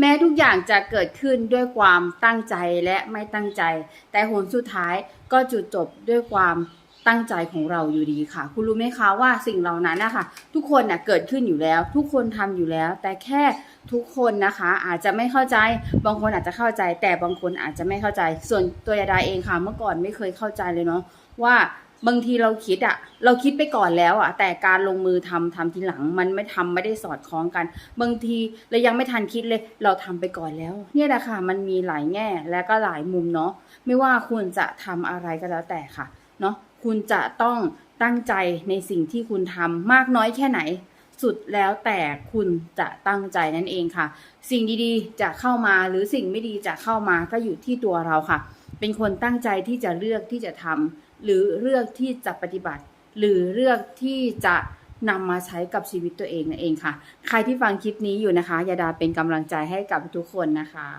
แม้ทุกอย่างจะเกิดขึ้นด้วยความตั้งใจและไม่ตั้งใจ แต่ผลสุดท้ายก็จุดจบด้วยความตั้งใจของเราอยู่ดีค่ะ คุณรู้ไหมคะว่าสิ่งเหล่านั้นนะคะทุกคนน่ะเกิดขึ้นอยู่แล้ว ทุกคนทำอยู่แล้ว แต่แค่ทุกคนนะคะ อาจจะไม่เข้าใจ บางคนอาจจะเข้าใจ แต่บางคนอาจจะไม่เข้าใจ ส่วนตัวยาดาเองค่ะ เมื่อก่อนไม่เคยเข้าใจเลยเนาะว่า บางทีเราคิดอะเราคิดไปก่อนแล้วอะแต่การลงมือทำทำทีหลัง มันไม่ทำไม่ได้สอดคล้องกัน บางทีเรายังไม่ทันคิดเลย เราทำไปก่อนแล้ว เนี่ยแหละค่ะมันมีหลายแง่และก็หลายมุมเนาะไม่ว่าคุณจะทำอะไรก็แล้วแต่ค่ะเนาะคุณจะต้องตั้งใจในสิ่งที่คุณทำมากน้อยแค่ไหน สุดแล้วแต่คุณจะตั้งใจนั่นเองค่ะ สิ่งดีๆจะเข้ามาหรือสิ่งไม่ดีจะเข้ามาก็อยู่ที่ตัวเราค่ะ เป็นคนตั้งใจที่จะเลือกที่จะทำหรือเลือกที่จะปฏิบัติ หรือเลือกที่จะนำมาใช้กับชีวิตตัวเองนั่นเองค่ะ ใครที่ฟังคลิปนี้อยู่นะคะยาดาเป็นกำลังใจให้กับทุกคนนะคะ